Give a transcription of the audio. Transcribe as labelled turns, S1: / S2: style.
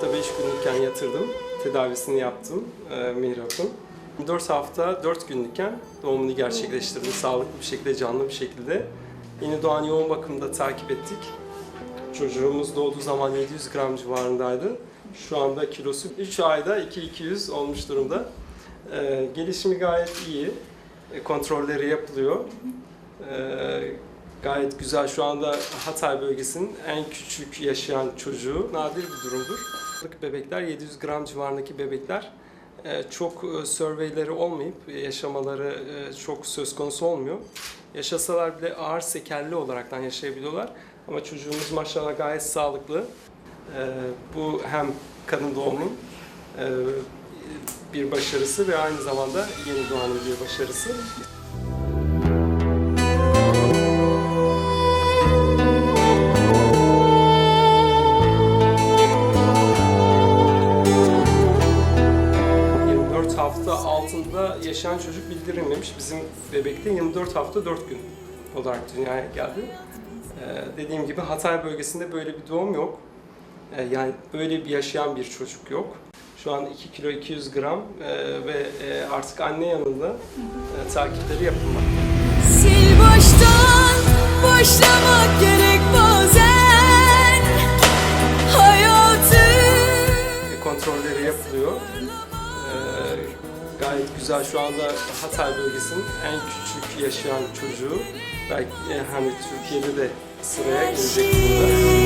S1: hafta 5 günlükken yatırdım. Tedavisini yaptım e, Mihrap'ın. 4 hafta 4 günlükken doğumunu gerçekleştirdim. Sağlıklı bir şekilde, canlı bir şekilde. Yeni doğan yoğun bakımda takip ettik. Çocuğumuz doğduğu zaman 700 gram civarındaydı. Şu anda kilosu 3 ayda 2-200 olmuş durumda. Ee, gelişimi gayet iyi. E, kontrolleri yapılıyor. Ee, gayet güzel. Şu anda Hatay bölgesinin en küçük yaşayan çocuğu nadir bir durumdur. Bebekler 700 gram civarındaki bebekler e, çok e, surveyleri olmayıp yaşamaları e, çok söz konusu olmuyor. Yaşasalar bile ağır sekelli olaraktan yaşayabiliyorlar. Ama çocuğumuz maşallah gayet sağlıklı. Bu hem kadın doğumun bir başarısı ve aynı zamanda yeni doğanın bir başarısı. Hafta altında yaşayan çocuk bildirilmemiş. Bizim bebekte 24 hafta 4 gün olarak dünyaya geldi. Ee, dediğim gibi Hatay bölgesinde böyle bir doğum yok. Ee, yani böyle bir yaşayan bir çocuk yok. Şu an 2 kilo 200 gram e, ve e, artık anne yanında e, takipleri yapılmakta.
S2: Sil baştan başlamak gerek bazen Hayatı
S1: E, kontrolleri yapılıyor. Gayet güzel şu anda Hatay bölgesinin en küçük yaşayan çocuğu. Belki e, hani Türkiye'de de sıraya girecek
S2: şey